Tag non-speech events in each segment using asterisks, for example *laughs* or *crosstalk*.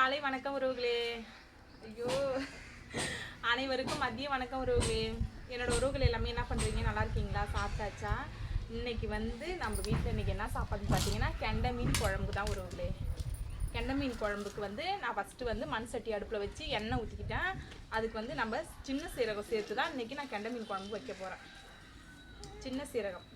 காலை வணக்கம் உறவுகளே. ஐயோ. அனைவருக்கும் மதிய வணக்கம் உறவுகளே. என்னோட உறவுகள் எல்லாமே என்ன பண்ணுறீங்க நல்லா இருக்கீங்களா? சாப்பிட்டாச்சா? இன்னைக்கு வந்து நம்ம வீட்டில் இன்னைக்கு என்ன சாப்பாடுன்னு பார்த்தீங்கன்னா கெண்டை மீன் குழம்பு தான் உறவுகளே. கெண்டை மீன் குழம்புக்கு வந்து நான் ஃபஸ்ட்டு வந்து மண் சட்டி அடுப்பில் வச்சு எண்ணெய் ஊற்றிக்கிட்டேன் அதுக்கு வந்து நம்ம சின்ன சீரகம் சேர்த்து தான் இன்றைக்கி நான் கெண்டை மீன் குழம்பு வைக்க போகிறேன் சின்ன சீரகம்.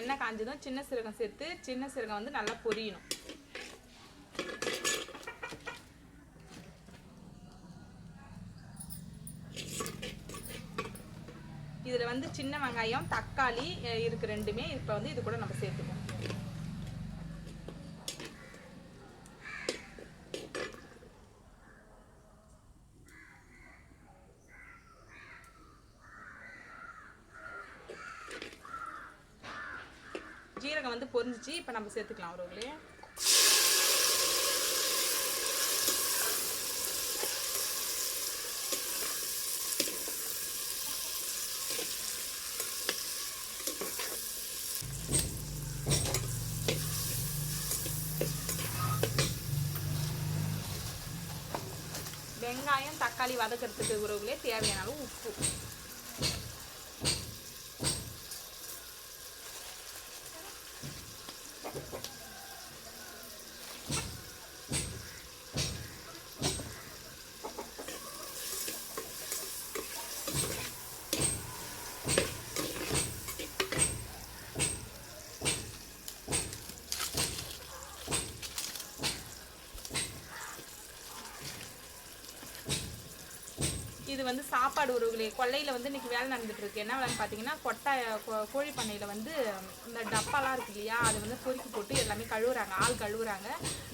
எண்ணெய் காஞ்சதும் சின்ன சீரகம் சேர்த்து சின்ன சீரகம் வந்து நல்லா பொரியணும். இதில் வந்து சின்ன வெங்காயம் தக்காளி இருக்குது ரெண்டுமே இப்போ வந்து இது கூட நம்ம சேர்த்துப்போம். சீரகம் வந்து பொரிஞ்சிச்சு இப்போ நம்ம சேர்த்துக்கலாம். ஒருவர்களே வெங்காயம் தக்காளி வதக்கிறதுக்கு உறவுகளே தேவையான அளவு உப்பு இது வந்து சாப்பாடு உறவுகளே கொல்லையில் வந்து இன்னைக்கு வேலை நடந்துட்டு இருக்கு. என்ன வேலைன்னு பார்த்தீங்கன்னா கொட்டை கோ- கோழி பண்ணையில் வந்து இந்த டப்பாலாம் இருக்கு இல்லையா அதை வந்து பொறுக்கி போட்டு எல்லாமே கழுவுறாங்க. ஆள் கழுவுறாங்க.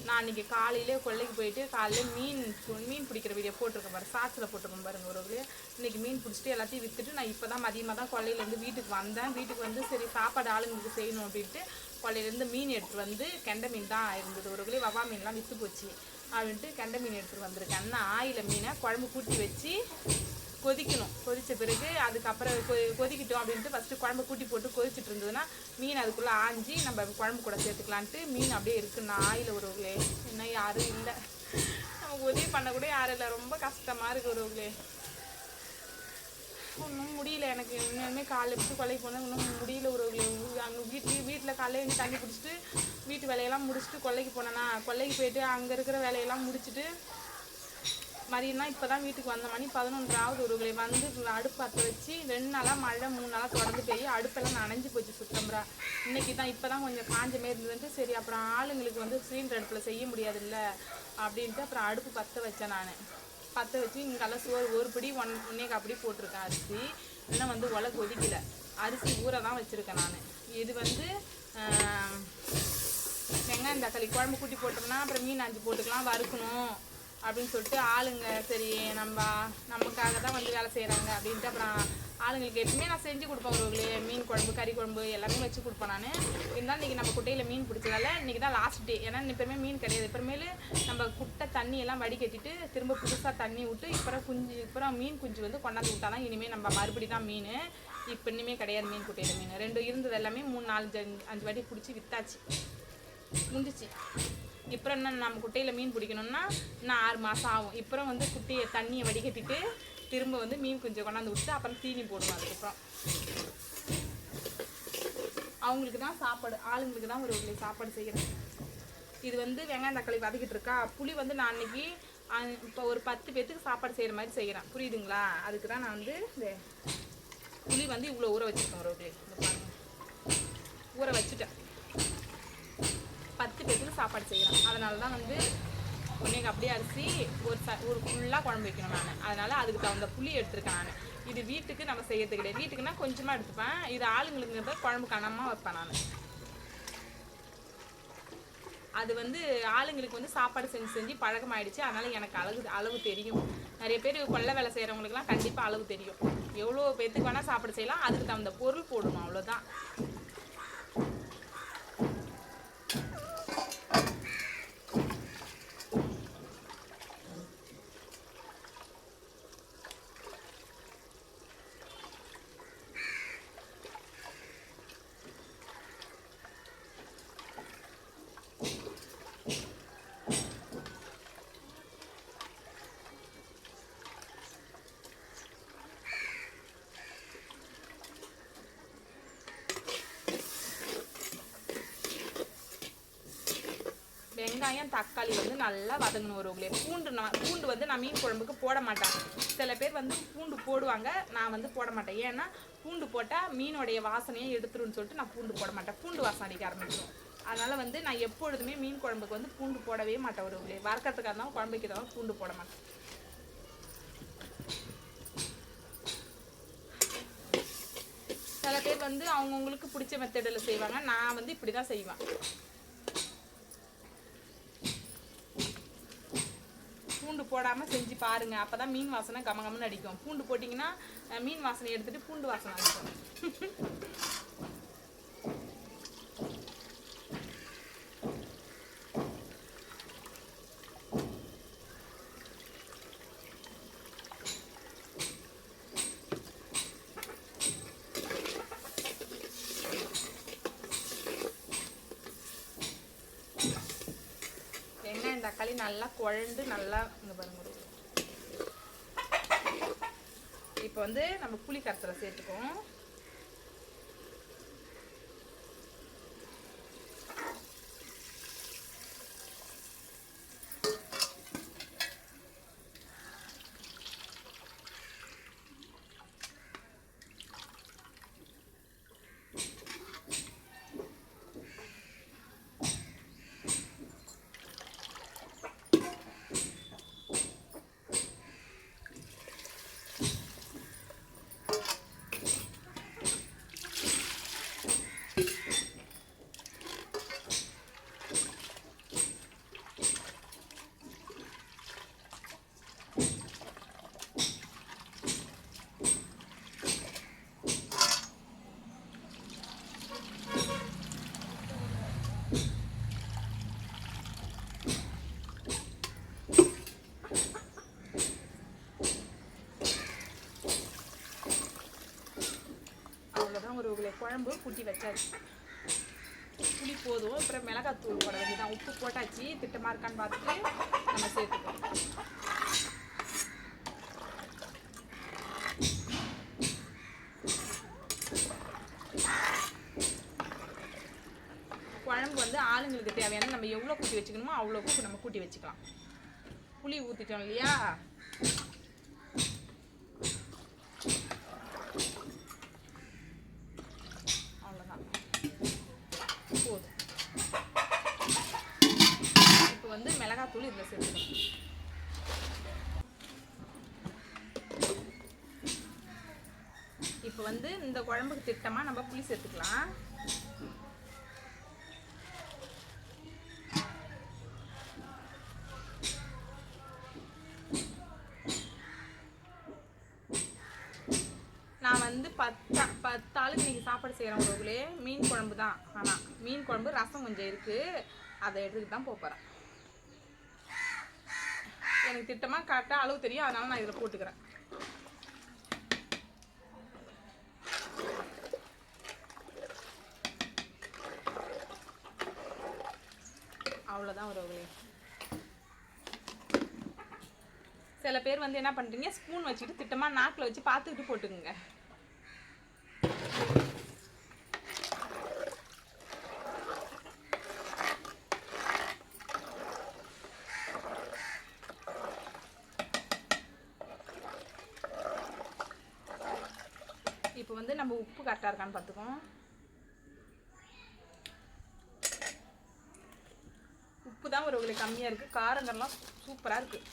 நான் இன்னைக்கு காலையிலே கொல்லைக்கு போயிட்டு காலையில் மீன் மீன் பிடிக்கிற வீடியோ போட்டிருக்கேன் பாரு. சாட்சில் போட்டிருக்கேன் பாருங்க உறவுகளே. இன்னைக்கு மீன் பிடிச்சிட்டு எல்லாத்தையும் விற்றுட்டு நான் இப்போ தான் மதியமாக தான் கொல்லையிலேருந்து வீட்டுக்கு வந்தேன். வீட்டுக்கு வந்து சரி சாப்பாடு ஆளுங்களுக்கு செய்யணும் அப்படின்ட்டு கொல்லையிலேருந்து மீன் எடுத்துட்டு வந்து கெண்டை மீன் தான் இருந்தது உறவுகளே. வவா மீன்லாம் விற்று போச்சு. அப்படின்ட்டு கெண்டை மீன் எடுத்துகிட்டு வந்திருக்கேன். அண்ணா ஆயில மீனை குழம்பு கூட்டி வச்சு கொதிக்கணும். கொதித்த பிறகு அதுக்கப்புறம் கொ கொதிக்கட்டும் அப்படின்ட்டு ஃபஸ்ட்டு குழம்பு கூட்டி போட்டு கொதிச்சிட்டு இருந்ததுன்னா மீன் அதுக்குள்ளே ஆஞ்சி நம்ம குழம்பு கூட சேர்த்துக்கலான்ட்டு மீன் அப்படியே இருக்குண்ணா ஆயில் உறவுகளே இன்னும் யாரும் இல்லை. நமக்கு உதவி பண்ண கூட யாரும் இல்லை. ரொம்ப கஷ்டமாக இருக்குது உறவுகளே இன்னும் முடியல. எனக்கு உண்மையுமே காலைல பிடிச்சி கொலைக்கு போனால் இன்னும் முடியல ஒரு அங்கே வீட்லேயும் வீட்டில் காலையில் எழுந்து தண்ணி பிடிச்சிட்டு வீட்டு வேலையெல்லாம் முடிச்சுட்டு கொல்லைக்கு போனேன்னா கொல்லைக்கு போயிட்டு அங்கே இருக்கிற வேலையெல்லாம் முடிச்சுட்டு மதியம்னா இப்போ தான் வீட்டுக்கு வந்த மணி பதினொன்றாவது ஒரு வந்து அடுப்பு பற்ற வச்சு ரெண்டு நாளாக மழை மூணு நாளாக தொடர்ந்து போய் அடுப்பெல்லாம் நனைஞ்சு போச்சு சுத்தம்பரா இன்னைக்கு தான் இப்போ தான் கொஞ்சம் காஞ்ச மாரி இருந்ததுன்ட்டு சரி அப்புறம் ஆளுங்களுக்கு வந்து சிலிண்டர் அடுப்பில் செய்ய முடியாதுல்ல அப்படின்ட்டு அப்புறம் அடுப்பு பற்ற வச்சேன் நான். பற்ற வச்சு இங்கெல்லாம் சோறு ஒரு படி ஒன் ஒன்னே அப்படி போட்டிருக்கேன். அரிசி. இன்னும் வந்து உலை கொதிக்கல. அரிசி ஊற தான் வச்சுருக்கேன் நான். இது வந்து வெங்காயம் தக்காளி குழம்பு கூட்டி போட்டோம்னா அப்புறம் மீன் அஞ்சு போட்டுக்கலாம் வறுக்கணும் அப்படின்னு சொல்லிட்டு ஆளுங்க சரி நம்ம நமக்காக தான் வந்து வேலை செய்கிறாங்க அப்படின்ட்டு அப்புறம் ஆளுங்களுக்கு எப்பவுமே நான் செஞ்சு கொடுப்பேன் ஒருவர்களே மீன் குழம்பு கறி குழம்பு எல்லாமே வச்சு கொடுப்பேன் நான். இருந்தாலும் இன்றைக்கி நம்ம குட்டையில் மீன் பிடிச்சதால இன்றைக்கி தான் லாஸ்ட் டே ஏன்னா இப்போமே மீன் கிடையாது. இப்போமேலு நம்ம குட்டை தண்ணி எல்லாம் வடிகட்டிட்டு திரும்ப புதுசாக தண்ணி விட்டு இப்போ குஞ்சு இப்போ மீன் குஞ்சு வந்து கொண்டாந்து விட்டா தான் இனிமேல் நம்ம மறுபடி தான் மீன். இப்போ இன்னுமே கிடையாது மீன் குட்டையில் மீன். ரெண்டு இருந்தது எல்லாமே மூணு நாலு அஞ்சு அஞ்சு வாட்டி பிடிச்சி விற்றாச்சு முடிஞ்சிச்சு. இப்போ என்ன நம்ம குட்டையில் மீன் பிடிக்கணும்னா இன்னும் ஆறு மாதம் ஆகும். இப்போ வந்து குட்டையை தண்ணியை வடிகட்டிட்டு திரும்ப வந்து மீன் கொஞ்சம் கொண்டாந்து விட்டு அப்புறம் தீனி போடுவோம் அதுக்கப்புறம். அவங்களுக்கு தான் சாப்பாடு ஆளுங்களுக்கு தான் ஒரு ஒரு சாப்பாடு செய்கிறேன் இது வந்து வெங்காயம் தக்காளி வதக்கிட்டு இருக்கா புளி வந்து நான் அன்னைக்கு இப்போ ஒரு பத்து பேர்த்துக்கு சாப்பாடு செய்கிற மாதிரி செய்கிறேன் புரியுதுங்களா? அதுக்கு தான் நான் வந்து இந்த புளி வந்து இவ்வளோ ஊற வச்சுருக்கேன் ஒரு ஊற வச்சுட்டேன். பத்து பேர்த்துக்கு சாப்பாடு செய்கிறேன் அதனால தான் வந்து உன்னைக்கு அப்படியே அரிசி ஒரு ச ஒரு ஃபுல்லாக குழம்பு வைக்கணும் நான். அதனால் அதுக்கு தகுந்த புளி எடுத்திருக்கேன் நான். இது வீட்டுக்கு நம்ம செய்யறது கிடையாது. வீட்டுக்குன்னா கொஞ்சமாக எடுத்துப்பேன். இது ஆளுங்களுங்கிறத குழம்பு கனமாக வைப்பேன் நான். அது வந்து ஆளுங்களுக்கு வந்து சாப்பாடு செஞ்சு செஞ்சு பழக்கமாயிடுச்சு. அதனால எனக்கு அளவு அளவு தெரியும். நிறைய பேர் கொல்லை வேலை செய்கிறவங்களுக்குலாம் கண்டிப்பாக அளவு தெரியும். எவ்வளோ பேத்துக்கு வேணால் சாப்பாடு செய்யலாம். அதுக்கு தகுந்த பொருள் போடணும் அவ்வளோதான் வெங்காயம் தக்காளி வந்து நல்லா வதங்கணும் ஒரு பூண்டு நான் பூண்டு வந்து நான் மீன் குழம்புக்கு போட மாட்டேன். சில பேர் வந்து பூண்டு போடுவாங்க நான் வந்து போட மாட்டேன். ஏன்னா பூண்டு போட்டால் மீனுடைய வாசனையை எடுத்துருன்னு சொல்லிட்டு நான் பூண்டு போட மாட்டேன். பூண்டு வாசனை அடிக்க ஆரம்பிச்சிடும் அதனால் வந்து நான் எப்பொழுதுமே மீன் குழம்புக்கு வந்து பூண்டு போடவே மாட்டேன் ஒரு உங்களே வறுக்கிறதுக்காக இருந்தாலும் குழம்புக்கு தான் பூண்டு போட மாட்டேன். சில பேர் வந்து அவங்கவுங்களுக்கு பிடிச்ச மெத்தடில் செய்வாங்க. நான் வந்து இப்படி தான் செய்வேன். போடாமல் செஞ்சு பாருங்க. அப்போ தான் மீன் வாசனை கமகமன்னு அடிக்கும். பூண்டு போட்டிங்கன்னா மீன் வாசனை எடுத்துட்டு பூண்டு வாசனை அடிக்கும் *laughs* வெங்காயம் தக்காளி நல்லா குழண்டு நல்லா இங்க பாருங்க. இப்போ வந்து நம்ம புளி கரைசலை சேர்த்துக்குவோம். அவ்வளோதான் குழம்பு கூட்டி வச்சாச்சு. புளி போதும். அப்புறம் மிளகாத்தூள் போட வேண்டியதான் உப்பு போட்டாச்சு. திட்டமாக இருக்கான்னு பார்த்துட்டு நம்ம சேர்த்துக்கோம் குழம்பு வந்து ஆளுங்களுக்கு தேவையான நம்ம எவ்வளோ கூட்டி வச்சுக்கணுமோ அவ்வளோக்கு நம்ம கூட்டி வச்சுக்கலாம். புளி ஊற்றிட்டோம் இல்லையா அவ்வளோதான் போதும் இப்போ வந்து மிளகாத்தூள் இதில் சேர்த்துக்கணும் இப்போ வந்து இந்த குழம்புக்கு திட்டமாக நம்ம புளி சேர்த்துக்கலாம். நான் வந்து பத்து பத்து ஆளுக்கு சாப்பாடு செய்கிறேன் உறவுகளே மீன் குழம்பு தான். ஆனால் மீன் குழம்பு ரசம் கொஞ்சம் இருக்குது அதை எடுத்துக்கிட்டு தான் போகிறேன் எனக்கு திட்டமாக கரெக்டாக அளவு தெரியும். அதனால் நான் இதில் போட்டுக்கிறேன். அவ்வளோதான் உறவுகளே சில பேர் வந்து என்ன பண்ணுறீங்க ஸ்பூன் வச்சுக்கிட்டு திட்டமாக நாக்கில் வச்சு பார்த்துக்கிட்டு போட்டுக்குங்க. இப்போ வந்து நம்ம உப்பு கரெக்டாக இருக்கான்னு பார்த்துக்கோம் உப்பு தான் ஒரு உங்களுக்கு கம்மியாக இருக்குது காரங்கள்லாம் சூப்பராக இருக்குது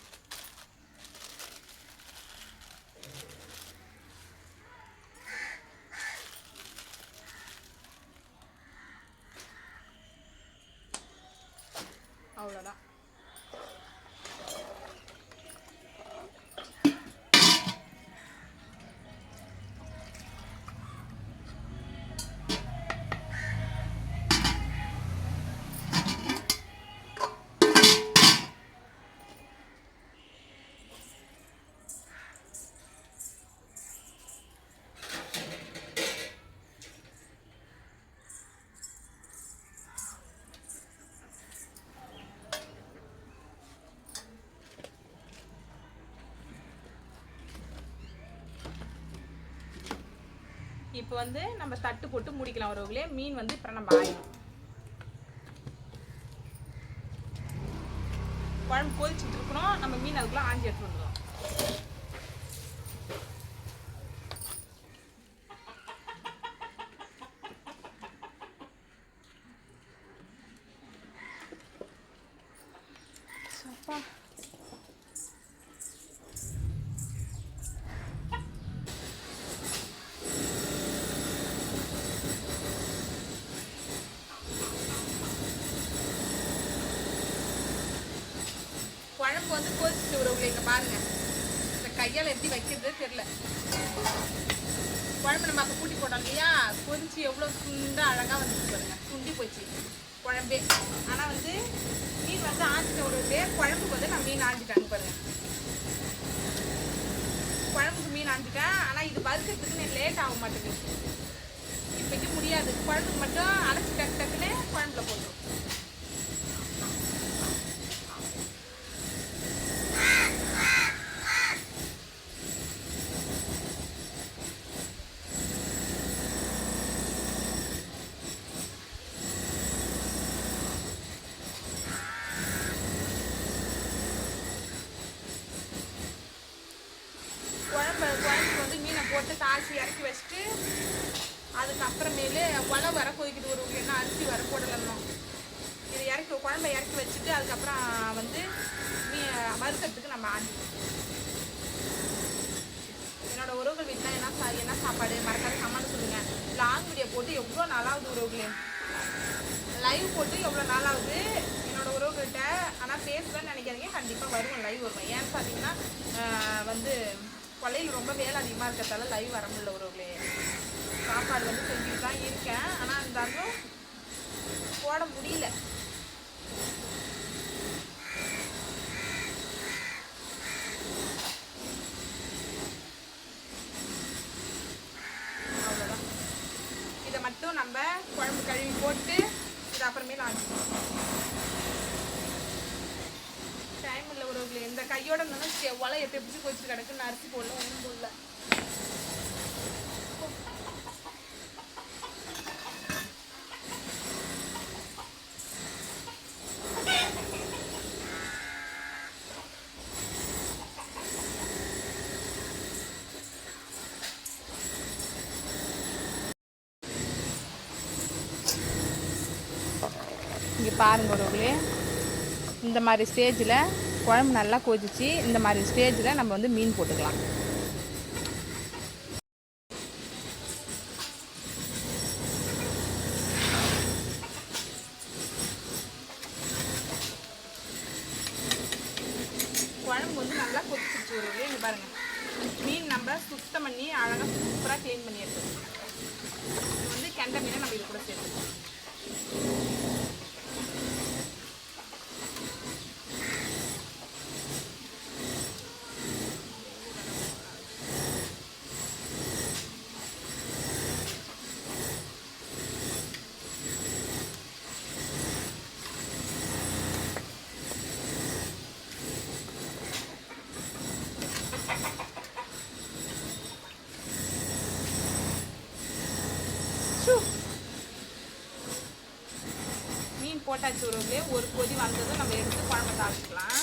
இப்போ வந்து நம்ம தட்டு போட்டு முடிக்கலாம். உறவுகளே மீன் வந்து இப்போ நம்ம ஆயிடும். குழம்பு கொதிச்சுட்டு இருக்கணும். நம்ம மீன் அதுக்குள்ள ஆஞ்சி எடுத்து வந்துடும் அப்பா குழம்பு வந்து கொதிச்சுட்டு உறவுல இங்க பாருங்க இந்த கையால் எப்படி வைக்கிறதே தெரியல. குழம்பு நம்ம அப்போ கூட்டி போட்டோம் இல்லையா? கொதிச்சு எவ்வளோ சுண்டாக அழகாக வந்துச்சு பாருங்க. சுண்டி போச்சு. குழம்பே. ஆனால் வந்து மீன் வந்து ஆஞ்சிட்ட உறவுலே குழம்புக்கு வந்து நான் மீன் ஆஞ்சிட்டாங்க பாருங்கள் குழம்புக்கு மீன் ஆஞ்சிட்டேன். ஆனால் இது வறுக்கிறதுக்கு லேட் ஆக மாட்டேங்குது. இப்போக்கி முடியாது. குழம்புக்கு மட்டும் அரைச்சி டக்கு டக்குன்னு குழம்புல போட்டுரும் குழம்பு குழம்புக்கு வந்து மீனை போட்டு தாளிச்சு இறக்கி வச்சுட்டு அதுக்கப்புறமேலு குழம்பு வர கொதிக்கிட்டு ஒரு என்ன அரிசி வர போடலாம் இது இறக்கி குழம்பை இறக்கி வச்சுட்டு அதுக்கப்புறம் வந்து மீ வறுக்கிறதுக்கு நம்ம ஆஞ்சி என்னோடய உறவுகள் வீட்டில் என்ன சா என்ன சாப்பாடு? மறக்காத கமெண்ட் சொல்லுங்கள் லாங் வீடியோ போட்டு எவ்வளோ நாளாகுது உறவுகளே? லைவ் போட்டு எவ்வளோ நாளாவது என்னோட உறவுகள்கிட்ட ஆனால் பேசுவேன்னு நினைக்கிறீங்க கண்டிப்பாக வருவேன் லைவ் வருவேன். ஏன்னு பார்த்தீங்கன்னா வந்து கொலையில் ரொம்ப வேலை அதிகமாக இருக்கிறதால லைவ் வர முடியல உறவுகளே. சாப்பாடு வந்து செஞ்சுட்டு தான் இருக்கேன். ஆனால் இருந்தாலும் போட முடியல அவ்வளோதான் இதை மட்டும் நம்ம குழம்பு கழுவி போட்டு இது அப்புறமேல ஆஞ்சிக்கணும் டைம் இல்லை உறவுகளே இந்த கையோட இருந்தோம்னா ஒலை எப்படி எப்படி கொதிச்சு கிடக்குன்னு அரிசி போடல ஒன்றும் போடல பாருங்கள் பாருங்க உறவுகளே இந்த மாதிரி ஸ்டேஜில் குழம்பு நல்லா கொதிச்சு இந்த மாதிரி ஸ்டேஜில் நம்ம வந்து மீன் போட்டுக்கலாம். குழம்பு வந்து நல்லா கொதிச்சிருச்சு உறவுகளே இங்கே பாருங்க. மீன் நம்ம சுத்தம் பண்ணி அழகாக சூப்பராக க்ளீன் பண்ணி எடுத்துக்கணும் வந்து கெண்டை மீனை நம்ம இது கூட சேர்த்துக்கணும் மீன் தூரவுலே ஒரு கொதி வந்ததும் நம்ம எடுத்து குழம்பு தாளிச்சுக்கலாம்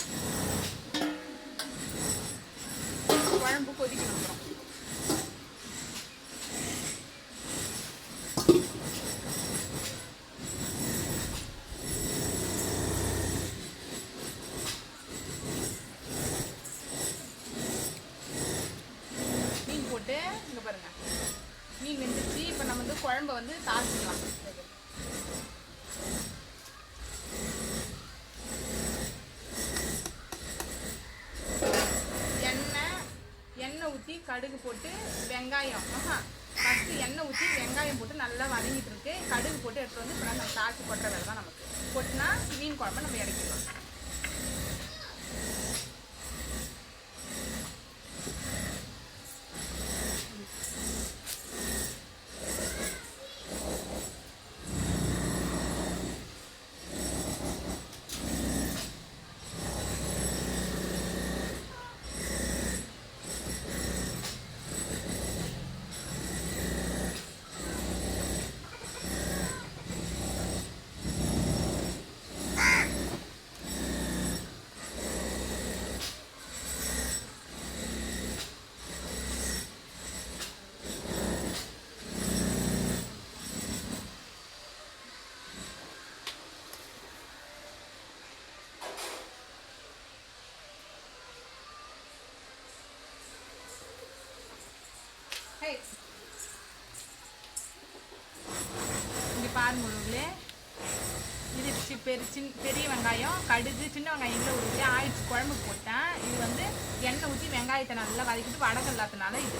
குழம்பு கொதிக்கணும் அப்புறம் மீன் போட்டு இங்க பாருங்க. மீன் வெந்துச்சு இப்போ நம்ம வந்து குழம்ப வந்து தாசிக்கலாம் எண்ணெய் எண்ணெய் ஊற்றி கடுகு போட்டு வெங்காயம் ஃபஸ்ட்டு எண்ணெய் ஊற்றி வெங்காயம் போட்டு நல்லா வதங்கிட்டு இருக்கு. கடுகு போட்டு எடுத்துகிட்டு வந்து இப்போ நம்ம தாளிச்சு கொட்டுற வேலை தான் நமக்கு. கொட்டினா மீன் குழம்பு நம்ம இறக்கிடுவோம் பெரு சின் பெரிய வெங்காயம் கடுகு சின்ன வெங்காயம் இல்லை ஊற்றி ஆயிடுச்சு. குழம்பு போட்டேன். இது வந்து எண்ணெய் ஊற்றி வெங்காயத்தை நல்லா வதக்கிட்டு வடகம் இல்லாதனால இது.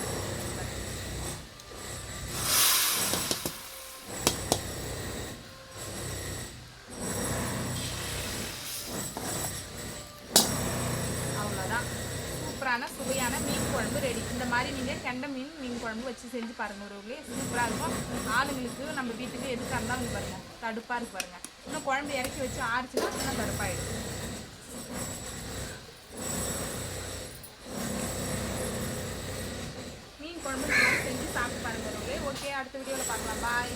அவ்வளோதான் சூப்பரான சுவையான மீன் குழம்பு ரெடி இந்த மாதிரி நீங்கள் கெண்டை மீன் மீன் குழம்பு வச்சு செஞ்சு பாருங்க ஒரு சூப்பராக இருக்கும். ஆளுங்களுக்கு நம்ம வீட்டுக்கு எதுக்காக இருந்தாலும் பாருங்கள் பாருங்க. தடுப்பாக இருக்கு பாருங்க. இன்னும் குழம்பு இறக்கி வச்சு ஆறுச்சுன்னா இன்னும் தடுப்பாயிடும் மீன் குழம்பு செஞ்சு சாப்பிட்டு பாருங்க. ஓகே அடுத்த வீடியோவில் பார்க்கலாம். பாய்